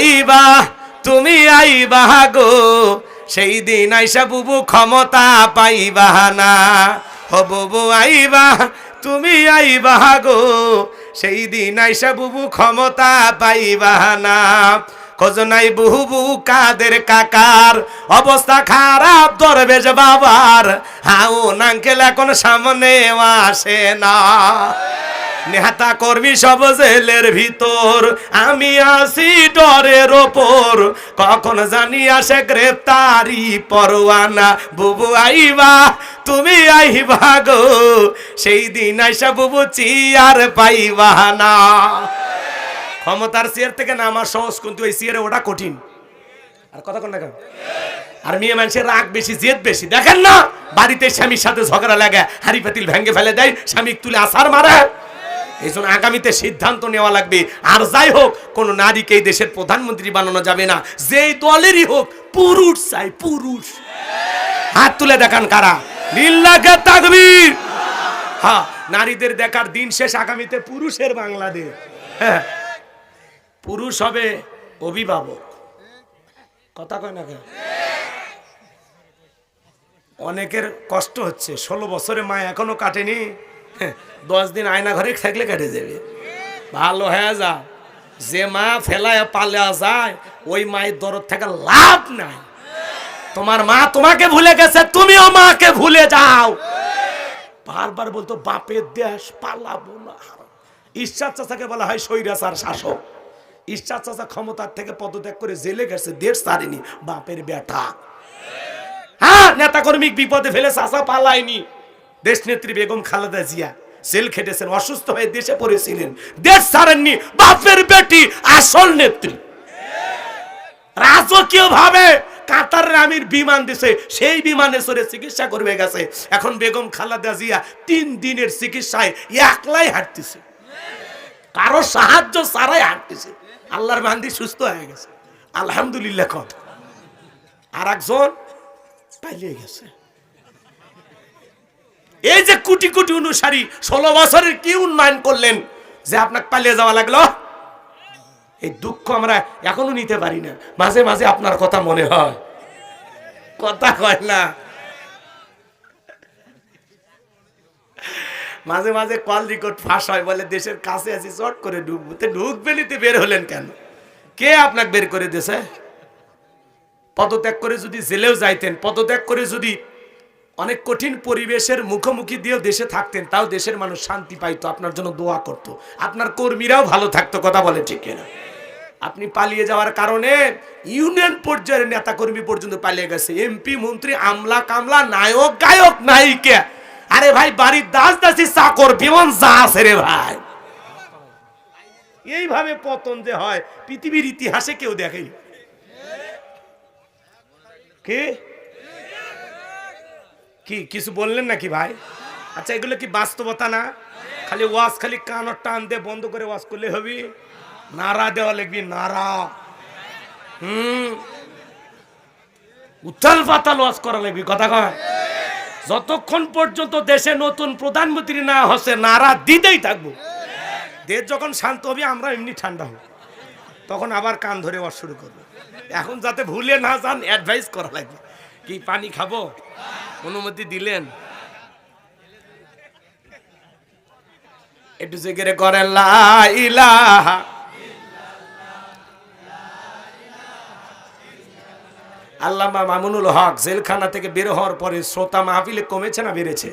আইবা, তুমি আইবা গো। সেই দিন আইসা বুবু ক্ষমতা পাইবা না। ও বুবু আইবা, তুমি আইবা গো। সেই দিন আইসা বুবু ক্ষমতা পাইবা না। খোঁজনাই বহু বহু কাদের কাকার? অবস্থা খারাপ দরবেশ বাবার। হাউ নাঙ্কেল এখন সামনে আসে না। নেহাতা কর্মী সব জেলের ভিতর, আমি আসি ডরের ওপর। কখন জানি আসে গ্রেপ্তারি পরোয়ানা। বুবু আইবা, তুমি আইবা গো, সেই দিন আইসা বুবু চিয়ার পাইবা না। ক্ষমতার চেয়ার থেকে নামা সহজ কিন্তু ওই চেয়ারে ওটা কঠিন। আর কথা কোন না আর মেয়ে মানুষের রাগ বেশি, জেদ বেশি। দেখেন না, বাড়িতে স্বামীর সাথে ঝগড়া লাগে। হাড়ি পাতিল ভেঙে ফেলে দেয়, স্বামী তুলে আসার মারে। এই জন্য আগামীতে সিদ্ধান্ত নেওয়া লাগবে। আর যাই হোক কোন নারীকে এই দেশের প্রধানমন্ত্রী বানানো যাবে না। যেই দলেরই হোক পুরুষ চাই পুরুষ। হাত তুলে দেখান কারা? লিল্লাকে তাকবীর। হ্যাঁ নারীদের দেখার দিন শেষ আগামীতে পুরুষের বাংলাদেশ। হ্যাঁ পুরুষ হবে অভিভাবক। কথা কয় না কেন? অনেকের কষ্ট হচ্ছে। ষোলো বছরে মা এখনও কাটেনি। হ্যাঁ, দশ দিন আয়না ঘরে থাকলে কেটে যাবে ভালো হয়ে যা। যে মা ফেলায় পালা যায়, ওই মায়ের দরদ থেকে লাভ নাই। তোমার মা তোমাকে ভুলে গেছে, তুমিও মাকে ভুলে যাও। বারবার বলতো, বাপের দেশ পালাবো ঈশ্বর চাচাকে বলা হয় স্বৈরাচার শাসক। ঈশ্বর চাচা ক্ষমতার থেকে পদত্যাগ করে জেলে গেছে, দেশ ছাড়েনি, বাপের বেটা। হ্যাঁ নেতা কর্মী বিপদে ফেলে চাচা পালায়নি। দেশ নেত্রী বেগম খালেদা জিয়া সেল খেটেছেন, অসুস্থ হয়ে দেশে পড়েছিলেন। দেশ ছাড়েননি, বাপের বেটি, আসল নেত্রী। রাজকীয় ভাবে কাতারের আমির বিমান দিছে, সেই বিমানে চড়ে চিকিৎসা করবে গেছে। এখন বেগম খালেদা জিয়া তিন দিনের চিকিৎসায় একলাই হাঁটতেছে। কারও সাহায্য ছাড়াই হাঁটতেছে। আল্লাহর বান্দি সুস্থ হয়ে গেছে। আলহামদুলিল্লাহ কথা আর একজন পালিয়ে গেছে। এই যে কোটি কোটি অনুসারী ষোলো বছরের কি উন্নয়ন করলেন যে আপনাকে পালিয়ে যাওয়া লাগল? এই দুঃখ আমরা এখনও নিতে পারি না। মাঝে মাঝে আপনার কথা মনে হয়। কথা কয় না। মাঝে মাঝে কল রেকর্ড ফাঁস হয়, বলে দেশের কাছে আছি, চট করে ঢুকবো তো ঢুকবে নিতে বের হলেন কেন? কে আপনাকে বের করে দিয়েছে? পদত্যাগ করে যদি জেলেও যাইতেন, পদত্যাগ করে যদি অনেক কঠিন পরিবেশের মুখোমুখি দিয়েও দেশে থাকতেন, তাও দেশের মানুষ শান্তি পাইতো, আপনার জন্য দোয়া করত। আপনার কর্মীরাও ভালো থাকতো, কথা বলে ঠিক কিনা। আপনি পালিয়ে যাওয়ার কারণে ইউনিয়ন পর্যায়ের নেতা কর্মী পর্যন্ত পালিয়ে গেছে। এমপি মন্ত্রী, আমলা, কামলা, নায়ক, গায়ক, নায়িকা। আরে ভাই, বাড়ির দাস দাসী, চাকর, বিমান যা আছে রে ভাই। এইভাবে পতন যে হয়, পৃথিবীর ইতিহাসে কেউ দেখেনি। কে? কি, কিছু বললেন নাকি ভাই? আচ্ছা এগুলো কি বাস্তবতা না? খালি ওয়াজ, খালি কানর টান দিয়ে বন্ধ করে ওয়াজ করলে হবি? নারা দেওয়া লিখবি নারা হুম। উত্তাল পাতাল ওয়াজ করা লাগবি কথা কয়? যতক্ষণ পর্যন্ত দেশে নতুন প্রধানমন্ত্রী না হসে নারা দিতেই থাকব। দেশ যখন শান্ত হবে, আমরা এমনি ঠান্ডা হব। তখন আবার কান ধরে ওয়াজ শুরু করব। এখন যাতে ভুলে না যান অ্যাডভাইস করা লাগবে। কি, পানি খাব? অনুমতি দিলেন। একটু জেগে করেন, লা ইলাহা আল্লামা মামুনুল হক জেলখানা থেকে বের হওয়ার পরে শ্রোতা মাহফিলে কমেছে না বেড়েছে?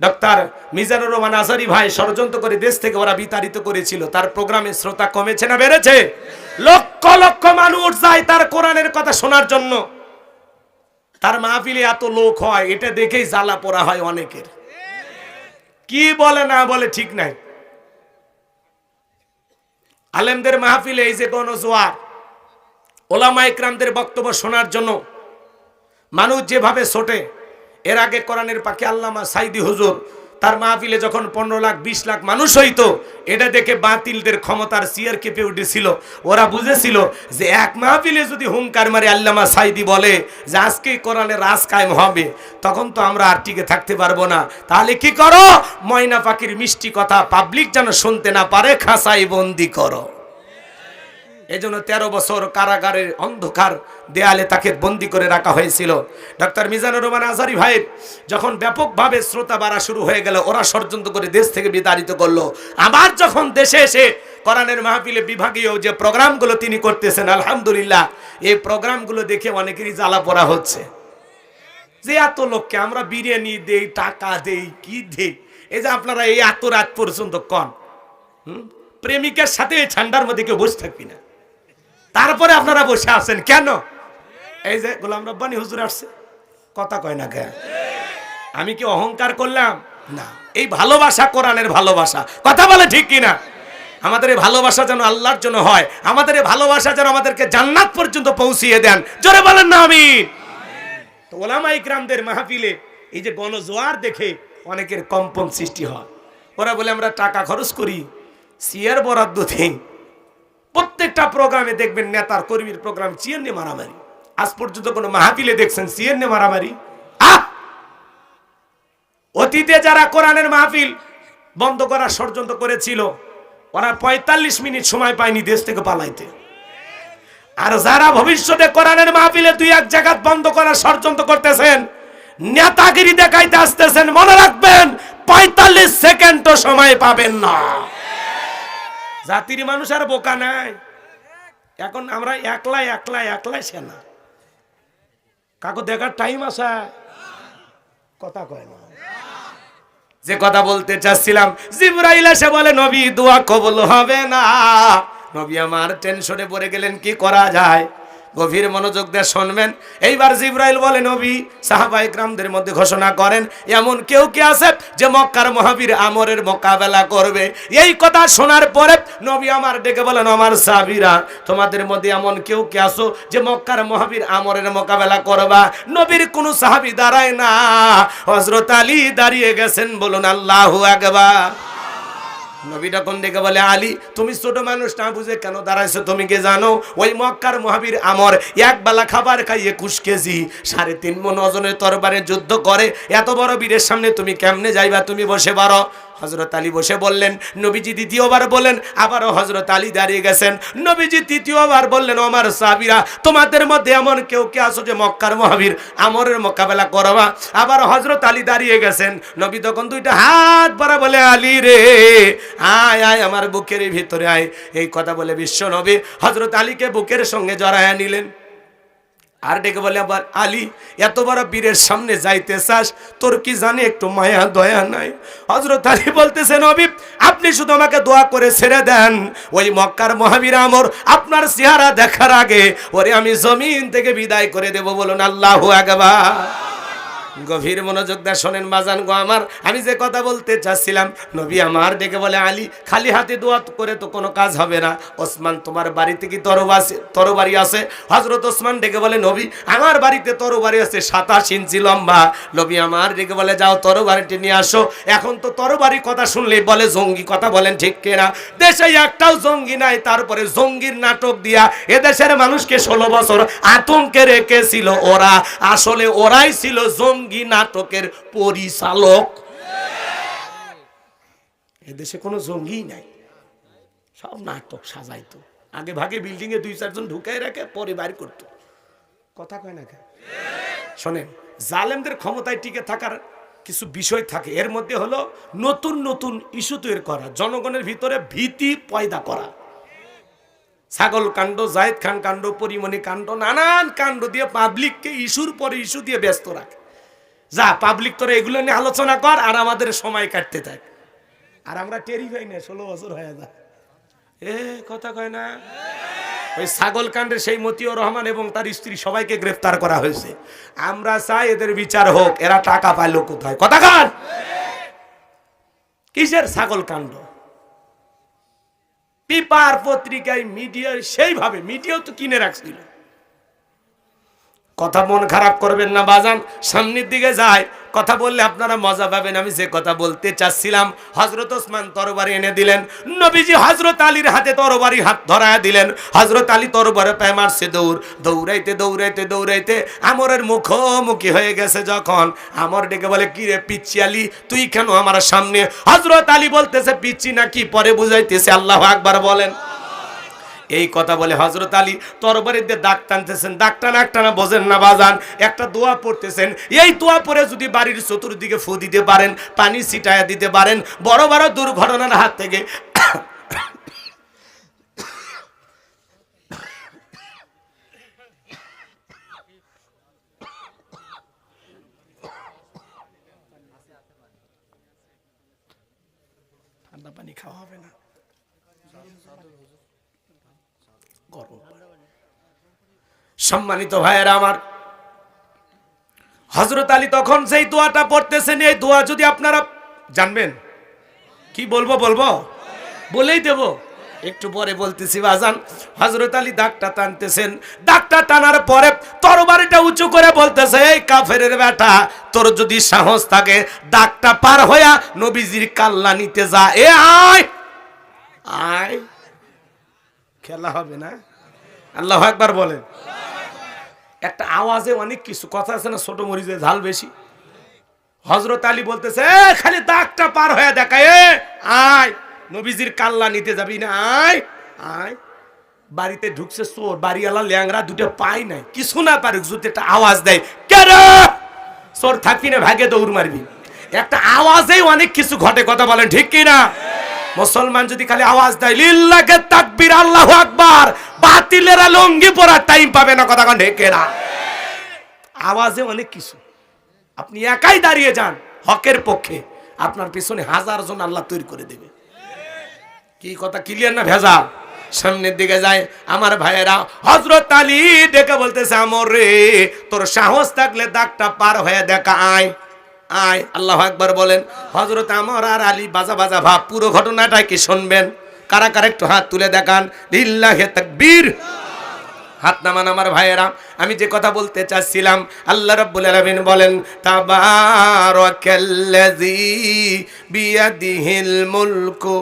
ডক্টর মিজানুর রহমান আজারি ভাই ষড়যন্ত্র করে দেশ থেকে ওরা বিতাড়িত করেছিল। তার প্রোগ্রামে শ্রোতা কমেছে না বেড়েছে? লক্ষ লক্ষ মানুষ যায় তার কোরআনের কথা শোনার জন্য। তার মাহফিলে এত লোক হয়, এটা দেখেই জ্বালা পোড়া হয় অনেকের। কি বলে না বলে ঠিক নাই। আলেমদের মাহফিলে এই যে গণজোয়ার, ওলামা ইকরামদের বক্তব্য শোনার জন্য মানুষ যেভাবে ছোটে, এর আগে কোরআনের পাখি আল্লামা সাইদি হুজুর তার মাহফিলে যখন পনেরো লাখ, বিশ লাখ মানুষ হইতো, এটা দেখে বাতিলদের ক্ষমতার সিয়ার কেঁপে উঠেছিল। ওরা বুঝেছিল যে এক মাহফিলে যদি হুঙ্কার মারে আল্লামা সাইদি বলে যে আজকে কোরআনে রাজ কায়েম হবে, তখন তো আমরা আর টিকে থাকতে পারব না। তাহলে কি করো? ময়না পাখির মিষ্টি কথা পাবলিক যেন শুনতে না পারে খাসাই বন্দি করো। এই জন্য তেরো বছর কারাগারের অন্ধকার দেয়ালে তাকে বন্দি করে রাখা হয়েছিল। ডক্টর মিজানুর রহমান আজারি ভাইয়ের যখন ব্যাপকভাবে শ্রোতা বাড়া শুরু হয়ে গেল, ওরা ষড়যন্ত্র করে দেশ থেকে বিতাড়িত করল। আবার যখন দেশে এসে কোরআনের মাহফিলে বিভাগীয় যে প্রোগ্রামগুলো তিনি করতেছেন, আলহামদুলিল্লাহ, এই প্রোগ্রামগুলো দেখে অনেকেরই জ্বালা পড়া হচ্ছে। যে এত লোককে আমরা বিরিয়ানি দেই, টাকা দেই, কি দেই? এই যে আপনারা এই এত রাত পর্যন্ত কন? প্রেমিকের সাথে ঠান্ডার মধ্যে কেউ বসে থাকবি না। তারপরে আপনারা বসে আছেন, কেন? এই যে গোলাম রব্বানি হুজুর আসছে, কথা কয় না কেন? আমি কি অহংকার করলাম? না। এই ভালোবাসা কোরআনের ভালোবাসা। কথা বলে ঠিক কিনা? আমাদের এই ভালোবাসা যেন আল্লাহর জন্য হয়, আমাদের এই ভালোবাসা যেন আমাদেরকে জান্নাত পর্যন্ত পৌঁছিয়ে দেন। জোরে বলেন না আমি তো ওলামা ইকরামদের মাহফিলে এই যে গণজোয়ার দেখে অনেকের কম্পন সৃষ্টি হয়। ওরা বলে, আমরা টাকা খরচ করি, সিয়ার বরাদ্দ দিই প্রত্যেকটা প্রোগ্রামে দেখবেন নেতার কর্মীর প্রোগ্রাম চিয়ার নিয়ে মারামারি। আজ পর্যন্ত কোনো মাহফিলে দেখছেন নিয়ে মারামারি? অতীতে যারা কোরআনের মাহফিল বন্ধ করার ষড়যন্ত্র করেছিল, ওরা পঁয়তাল্লিশ মিনিট সময় পায়নি দেশ থেকে পালাইতে। আর যারা ভবিষ্যতে কোরআনের মাহফিলে দুই এক জায়গা বন্ধ করার ষড়যন্ত্র করতেছেন, নেতাগিরি দেখাইতে আসতেছেন, মনে রাখবেন, পঁয়তাল্লিশ সেকেন্ডও সময় পাবেন না। জাতির মানুষ আর বোকা নাই। এখন আমরা একলা একলা একলাই সেনা। কাকু, দেখার টাইম আসা কথা কয় না। যে কথা বলতে চাচ্ছিলাম, জিব্রাইল এসে বলে, নবী, দোয়া কবল হবে না। নবী আমার টেনশনে পড়ে গেলেন, কি করা যায়? গভীর মনোযোগ দিয়ে শুনবেন। এইবার জিব্রাইল বলে নবী, সাহাবা ইকরামদের মধ্যে ঘোষণা করেন, এমন কেউ কে আছে যে মক্কার মহাবীর আমরের মোকাবেলা করবে? এই কথা শোনার পরে নবী আমার ডেকে বলেন, আমার সাহাবীরা, তোমাদের মধ্যে এমন কেউ কে আসো যে মক্কার মহাবীর আমরের মোকাবেলা করবা? নবীর কোনো সাহাবী দাঁড়ায় না। হযরত আলী দাঁড়িয়ে গেছেন, বলুন, আল্লাহু আকবার। নবী তখন দেখে বলে, আলী, তুমি ছোট মানুষ না বুঝে কেন দাঁড়াইছো? তুমি কে জানো? ওই মক্কার মহাবীর আমর এক বেলা খাবার খাই একুশ কেজি সাড়ে তিন মন ওজনের তরবারে যুদ্ধ করে। এত বড় বীরের সামনে তুমি কেমনে যাইবা? তুমি বসে পারো। হজরত আলী বসে বললেন, নবীজি দ্বিতীয়বার বলেন, আবারও হজরত আলী দাঁড়িয়ে গেছেন। নবীজি তৃতীয়বার বললেন আমার সাবিরা, তোমাদের মধ্যে এমন কেউ কে আসো যে মক্কার মহাবীর? আমরের মোকাবেলা করবা? আবার হজরত আলী দাঁড়িয়ে গেছেন। নবী তখন দুইটা হাত ভরা বলে, আলী রে, আয় আয় আমার বুকের ভিতরে, আয়। এই কথা বলে বিশ্ব নবী হজরত আলীকে বুকের সঙ্গে জড়ায়া নিলেন। আর ডেকে বলে আবার, আলী, এত বড় বীরের সামনে যাইতে চাস? তোর কি জানে একটু মায়া, দয়া নাই? হজরত আলী বলতেছেন অবিব আপনি শুধু আমাকে দোয়া করে ছেড়ে দেন। ওই মক্কার মহাবীর আমর আপনার চেহারা দেখার আগে ওরে আমি জমিন থেকে বিদায় করে দেব বলুন আল্লাহ একবার গভীর মনোযোগ দিয়ে শোনেন বাজান গো আমার। আমি যে কথা বলতে চাচ্ছিলাম, নবী আমার ডেকে বলে, আলী, খালি হাতে দোয়া করে তো কোনো কাজ হবে না। ওসমান, তোমার বাড়িতে কি তরবারি তরবারি আছে? হজরত ওসমান ডেকে বলে, নবী, আমার বাড়িতে তরবারি আছে সাতাশ ইঞ্চি লম্বা। নবী আমার ডেকে বলে, যাও তরবারিটি নিয়ে আসো। এখন তো তরবারি কথা শুনলেই বলে, জঙ্গি কথা বলেন ঠিক কিনা? দেশে একটাও জঙ্গি নাই, তারপরে জঙ্গির নাটক দিয়া এদেশের মানুষকে ষোলো বছর আতঙ্কে রেখেছিল ওরা। আসলে ওরাই ছিল জঙ্গি নাটকের পরিচালক। এদেশে কোনো জঙ্গি নাই। সব নাটক সাজাইতো। আগে ভাগে বিল্ডিং এ দুই চারজন ঢুকাই রাখে, পরে বাইর করতো। কথা কয় না শোনেন, জালেমদের ক্ষমতায় টিকে থাকার কিছু বিষয় থাকে। এর মধ্যে হলো নতুন নতুন ইস্যু তৈরি করা, জনগণের ভিতরে ভীতি পয়দা করা। ছাগল কাণ্ড, জায়েদ খান কাণ্ড, পরিমণি কাণ্ড, নানান কাণ্ড দিয়ে পাবলিককে ইস্যুর পরে ইস্যু দিয়ে ব্যস্ত রাখে। যা পাবলিক তোরা এগুলো নিয়ে আলোচনা কর আর আমাদের সময় কাটতে থাক। আর আমরা টেরি পাই না, ষোলো বছর হয়ে যা এ, কথা কয় না। ওই ছাগল কাণ্ডে সেই মতিউর রহমান এবং তার স্ত্রী সবাইকে গ্রেফতার করা হয়েছে। আমরা চাই এদের বিচার হোক, এরা টাকা পাইলো কোথায়? কথা কান কিসের ছাগল কাণ্ড? পেপার পত্রিকায় মিডিয়ায় সেইভাবে, মিডিয়াও তো কিনে রাখছিল। কথা মন খারাপ করবেন না, বাজান। সামনের দিকে যায়। কথা বললে আপনারা মজা পাবেন। আমি যে কথা বলতে চাচ্ছিলাম হজরত ওসমান তরবারি এনে দিলেন। নবীজি হজরত আলীর হাতে তরবারি হাত ধরায় দিলেন। হজরত আলী তরবারে পায় মারছে দৌড়। দৌড়াইতে দৌড়াইতে দৌড়াইতে আমরের মুখোমুখি হয়ে গেছে যখন। আমর ডেকে বলে, কি রে পিচ্ছি আলী, তুই কেন আমার সামনে? হজরত আলী বলতেছে পিচ্ছি নাকি? পরে বুঝাইতেছে, আল্লাহ আকবার, বলেন। এই কথা বলে হজরত আলী তরবারির দিয়ে দাগ টানতেছেন। দাগ টানা টানা বোঝেন না বাজান, একটা দোয়া পড়তেছেন। এই দোয়া পরে যদি বাড়ির চতুর্দিকে ফু দিতে পারেন, পানি ছিটায়া দিতে পারেন, বড় বড় দুর্ঘটনার হাত থেকে পানি খাওয়া হবে না। গরম সম্মানিত ভাইয়েরা আমার হজরত আলী তখন সেই দোয়াটা পড়তেছেন, এই দোয়া যদি আপনারা জানবেন, কি বলব বলব? বলেই দেব। একটু পরে বলতেছি বাজান হজরত আলী দাগটা টানতেছেন। দাগটা টানার পরে তরবারিটা উঁচু করে বলতেছে, এই কাফের বেটা, তোর যদি সাহস থাকে, দাগটা পার হইয়া নবীজির কাল্লা নিতে যা। এ আয়! আয়! খেলা হবে না। আল্লাহ একবার বলেন। একটা আওয়াজে অনেক কিছু, কথা আছে না, ছোট মরিচে ঝাল বেশি। হজরত আলী বলতেছে খালি দাগটা পার হয়ে দেখা, এ, আয়, নবীজির কাল্লা নিতে যাবি না, আয় আয়। বাড়িতে ঢুকছে চোর, বাড়িওয়ালা ল্যাংরা দুটো পাই নাই, কিছু না পারুক, যদি একটা আওয়াজ দেয় কেন চোর থাকবি না, ভাগে দৌড় মারবি। একটা আওয়াজেই অনেক কিছু ঘটে, কথা বলেন ঠিক কি না মুসলমান যদি খালি আওয়াজ দেয় লিল্লাকে তাকবীর, আল্লাহু আকবার বাতিলেরা লঙ্গি পরার টাইম পাবে না, কথা ঢেকে না। আওয়াজে অনেক কিছু। আপনি একাই দাঁড়িয়ে যান হকের পক্ষে। আপনার পিছনে হাজার জন আল্লাহ তৈরি করে দেবে। কি কথা ক্লিয়ার না ভেজা সামনের দিকে যায়, আমার ভাইয়েরা হজরত আলী ডেকে বলতেছে, আমর রে, তোর সাহস থাকলে দাগটা পার হয়ে দেখা আয় আয়, আল্লাহ একবার বলেন হজরত আমর আর আলী বাজা বাজা ভাব, পুরো ঘটনাটা কি শুনবেন? কারা কারা একটু হাত তুলে দেখান? লিল্লাহে তাকবীর। হাত নামান আমার ভাইয়েরা, আমি যে কথা বলতে চাচ্ছিলাম, আল্লাহ রাব্বুল আলামিন বলেন, তাবারাকাল্লাযী মুলকু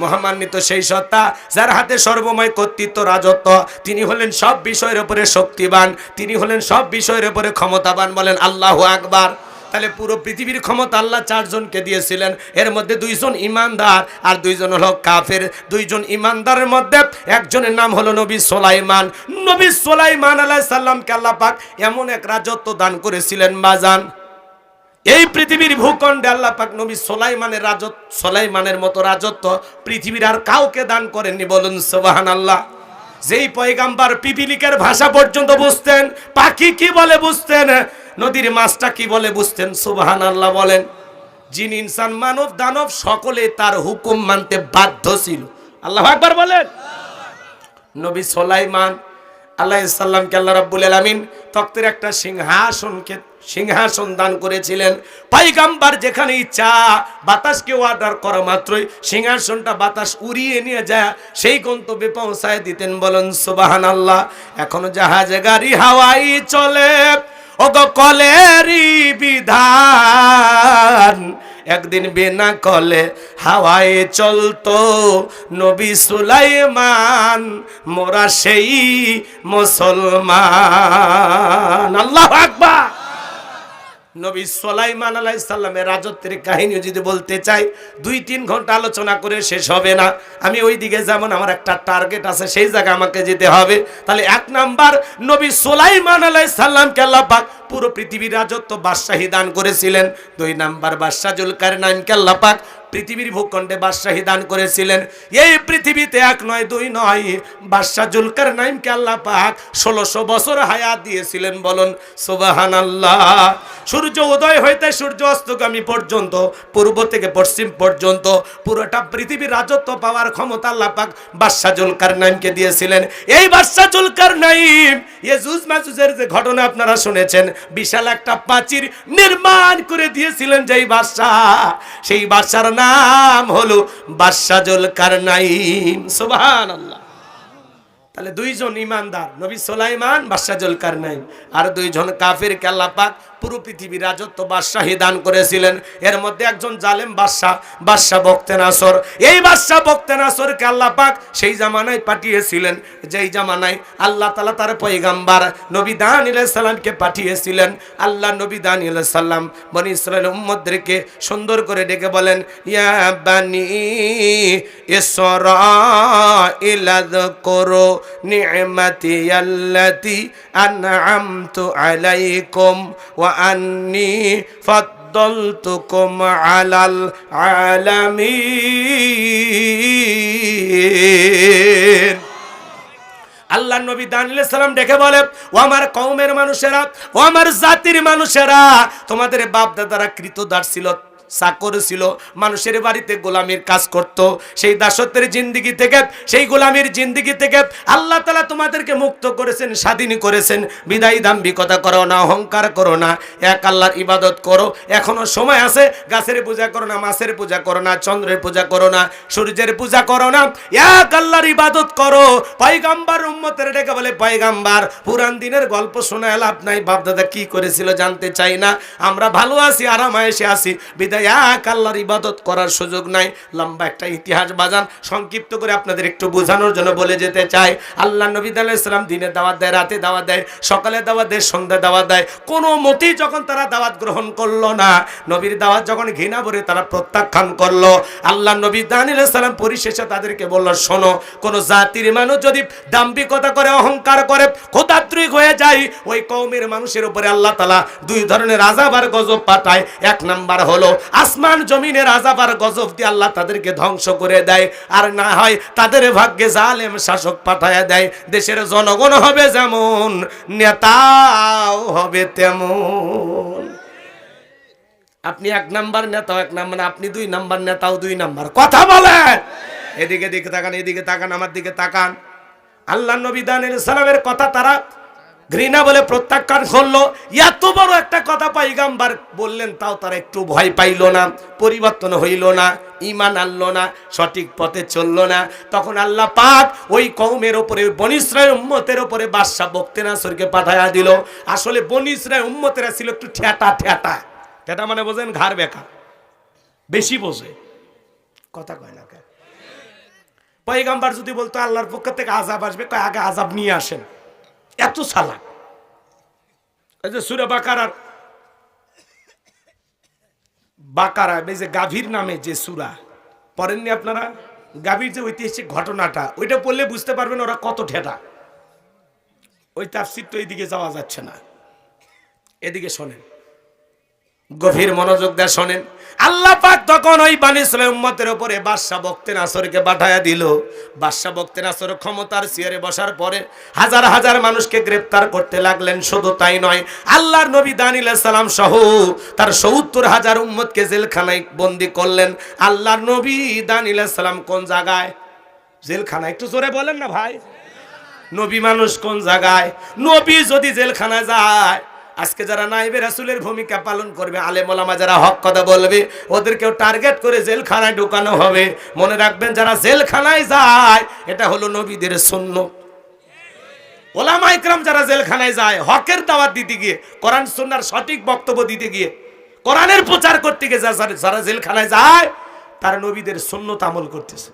মহামান্বিত সেই সত্তা যার হাতে সর্বময় কর্তৃত্ব, রাজত্ব। তিনি হলেন সব বিষয়ের উপরে শক্তিবান, তিনি হলেন সব বিষয়ের উপরে ক্ষমতাবান বলেন আল্লাহ আকবার। তাহলে পুরো পৃথিবীর ক্ষমতা আল্লাহ চারজনকে দিয়েছিলেন। এর মধ্যে দুইজন ইমানদার আর দুইজন হলো কাফের। দুইজন ইমানদারের মধ্যে একজনের নাম হলো নবী সোলাইমান। নবী সোলাইমান আল্লাহ সাল্লামকে আল্লাহ পাক এমন এক রাজত্ব দান করেছিলেন বাজান এই পৃথিবীর ভূখণ্ডে আল্লাহ পাক নবী সোলাইমানের রাজত্ব, সোলাইমানের মতো রাজত্ব পৃথিবীর আর কাউকে দান করেননি। বলুন সোবাহান আল্লাহ যেই পয়গাম্বার পিপিলিকের ভাষা পর্যন্ত বুঝতেন, পাখি কি বলে বুঝতেন, নদীর মাছটা কি বলে বুঝতেন সুবাহান আল্লাহ বলেন। জিন ইনসান, মানব, দানব, সকলে তার হুকুম মানতে বাধ্য ছিল। আল্লাহ একবার বলেন। নবী সোলাইমান আল্লাহ সাল্লামকে আল্লাহ রাব্বুল আলামিন তক্তের একটা সিংহাসনকে সিংহাসন দান করেছিলেন। পাইগাম্বার যেখানে ইচ্ছা, বাতাসকে অর্ডার করা মাত্রই সিংহাসনটা বাতাস উড়িয়ে নিয়ে যায়, সেই গন্তব্যে পৌঁছায় দিতেন বলেন সুবাহান আল্লাহ এখনও জাহাজে গাড়ি হাওয়াই চলে। ওগো কলেরই বিধান, একদিন বিনা কলে হাওয়ায় চলতো। নবী সুলাইমান, মোরা সেই মুসলমান। আল্লাহ আকবার। নবী সোলাইমান আলাই সাল্লামের রাজত্বের কাহিনী যদি বলতে চাই, দুই তিন ঘণ্টা আলোচনা করে শেষ হবে না। আমি ওই দিকে যেমন আমার একটা টার্গেট আছে, সেই জায়গায় আমাকে যেতে হবে। তাহলে এক নাম্বার, নবী সোলাইমান আলাই সাল্লামকে আল্লাহ পাক পুরো পৃথিবীর রাজত্ব বাদশাহী দান করেছিলেন। দুই নাম্বার, বাদশাহ জুলকার নাইনকে আল্লাহ পাক পৃথিবীর ভূখণ্ডে বাদশাহী দান করেছিলেন। এই পৃথিবীতে এক নয়, দুই নয়। বাদশাহ জুলকার নাইমকে আল্লাহ পাক ষোলোশো বছর হায়াত দিয়েছিলেন বলুন সুবাহান আল্লাহ সূর্য উদয় হইতে সূর্য অস্তগামী পর্যন্ত, পূর্ব থেকে পশ্চিম পর্যন্ত, পুরোটা পৃথিবীর রাজত্ব পাওয়ার ক্ষমতা আল্লাহ পাক বাদশাহ জুলকার নাইমকে দিয়েছিলেন। এই বাদশাহ জুলকার নাইম ইয়েজুজ মাজুজের যে ঘটনা আপনারা শুনেছেন, বিশাল একটা প্রাচীর নির্মাণ করে দিয়েছিলেন যেই বাদশাহ। সেই বাদশার নাম হলো বাদশাহ কারনাইম। নাইম সুবহানাল্লাহ। তাহলে দুইজন ইমানদার, নবী সোলাইমান বাদশাহ কারনাইম। আর দুইজন কাফির আল্লাহ পাক পুরো পৃথিবীর রাজত্ব বাদশাহী দান করেছিলেন। এর মধ্যে একজন জালেম বাদশাহ বাদশাহ বক্তেন আসর এই বাদশাহ বক্তেন আসরকে আল্লাহ পাক সেই জামানায় পাঠিয়েছিলেন। যেই জামানায় আল্লাহ তালা তার পয়গাম্বার নবী দান সালামকে পাঠিয়েছিলেন। আল্লাহ নবী দান সাল্লাম বনি ইসরায়েল উম্মদদেরকে সুন্দর করে ডেকে বলেন, ইয়া বানি ইসরাইলাদ করো নি'মাতি আল্লাতি আনআমতু আলাইকুম ওয়া আন্নি ফাদ্দালতুকুম আলাল আলামিন আল্লাহ নবী দানিল সালাম ডেকে বলে, ও আমার কৌমের মানুষেরা, ও আমার জাতির মানুষেরা, তোমাদের বাপ দাদারা কৃতদার ছিল চাকর ছিল। মানুষের বাড়িতে গোলামির কাজ করত। সেই দাসত্বের জিন্দিগি থেকে, সেই গোলামির জিন্দিগি থেকে আল্লাহ তালা তোমাদেরকে মুক্ত করেছেন, স্বাধীন করেছেন। বিদায়ী দাম্ভিকতা করো না, অহংকার করো না। এক আল্লাহর ইবাদত করো। এখনও সময় আছে, গাছের পূজা করো না, মাছের পূজা করো না, চন্দ্রের পূজা করো না, সূর্যের পূজা করো না। এক আল্লাহর ইবাদত করো। পয়গাম্বার উম্মতের ডেকে বলে, পয়গাম্বার, পুরান দিনের গল্প শোনায় লাভ নাই। বাপদাদা কি করেছিল জানতে চাই না। আমরা ভালো আছি আরাম এসে আছি। বিদায় এক ইবাদত করার সুযোগ নাই। লম্বা একটা ইতিহাস বাজান, সংক্ষিপ্ত করে আপনাদের একটু বোঝানোর জন্য বলে যেতে চাই। আল্লাহ নবী ইসলাম দিনে দাওয়াত দেয়, রাতে দাওয়াত দেয়, সকালে দাওয়াত দেয়, সন্ধ্যা দাওয়াত দেয়। কোনো মতেই যখন তারা দাওয়াত গ্রহণ করল না, নবীর দাওয়াত যখন ঘৃণা ভরে তারা প্রত্যাখ্যান করল, আল্লাহ নবী দানিল সালাম পরিশেষে তাদেরকে বলল, শোনো, কোন জাতির মানুষ যদি দাম্ভিকতা করে, অহংকার করে ক্ষুদাত্রিক হয়ে যায়, ওই কৌমের মানুষের উপরে আল্লাহ তালা দুই ধরনের আজাব আর গজব পাঠায়। এক নাম্বার হলো আসমান জমিনের আজাব আর গজব দিয়ে আল্লাহ তাদেরকে ধ্বংস করে দেয়। আর না হয় তাদের ভাগ্যে জালেম শাসক পাঠায় দেয়। দেশের জনগণ হবে যেমন, নেতাও হবে তেমন। আপনি এক নাম্বার নেতাও এক নাম্বার, আপনি দুই নাম্বার নেতাও দুই নাম্বার। কথা বলেন! এদিকে দিকে তাকান, এদিকে তাকান, আমার দিকে তাকান। আল্লাহ নবী দানের সালামের কথা তারা ঘৃণা বলে প্রত্যাখ্যান করল। এত বড় একটা কথা পাইগাম্বার বললেন, তাও তারা একটু ভয় পাইল না, পরিবর্তন হইল না ইমান আনলো না, সঠিক পথে চলল না। তখন আল্লাহ পাক ওই কৌমের ওপরে বনিশ্রয় উম্মতের ওপরে বাদশাহ বক্তেনাসরকে পাঠায়া দিল। আসলে বনিশ্রয় উম্মতেরা ছিল একটু ঠেটা ঠেটা। ঠেটা মানে বোঝেন ঘাড় বেকা। বেশি বোঝে। কথা কয় না পয়গাম্বার যদি বলতো, আল্লাহর পক্ষ থেকে আজাব আসবে, কয়, আগে আজাব নিয়ে আসেন। এত সালা এই যে সুরে বাকারার বাকারা, এই যে গাভীর নামে যে সুরা, পড়েননি আপনারা? গাভীর যে ঐতিহাসিক ঘটনাটা, ওইটা পড়লে বুঝতে পারবেন ওরা কত ঠেটা। ওই তাফসির তো এইদিকে যাওয়া যাচ্ছে না। এদিকে শোনেন। গভীর মনোযোগ দিয়ে শোনেন। আল্লাহ পাক তখন ওই বানি উম্মতের উপরে বাদশা বক্তেন আসরকে পাঠায়া দিল। বাদশা বক্তেন আসর ক্ষমতার চেয়ারে বসার পরে হাজার হাজার মানুষকে গ্রেপ্তার করতে লাগলেন। শুধু তাই নয়, আল্লাহর নবী দানিল সালাম সহ তার সত্তর হাজার উম্মতকে জেলখানায় বন্দি করলেন। আল্লাহর নবী দানিল সালাম কোন জায়গায়? জেলখানা একটু জোরে বলেন না ভাই। নবী মানুষ কোন জায়গায়? নবী যদি জেলখানায় যায় আজকে যারা নাইবে রাসুলের ভূমিকা পালন করবে আলেমলামা যারা হক কথা বলবে, ওদেরকেও টার্গেট করে জেলখানায় ঢুকানো হবে। মনে রাখবেন, যারা জেলখানায় যায়, এটা হলো নবীদের শূন্য ওলামা ইকরাম যারা জেলখানায় যায়, হকের দাওয়াত দিতে গিয়ে, কোরআন সুন্নার সঠিক বক্তব্য দিতে গিয়ে, কোরআনের প্রচার করতে গিয়ে যারা জেলখানায় যায়, তারা নবীদের সুন্নত আমল করতেছে।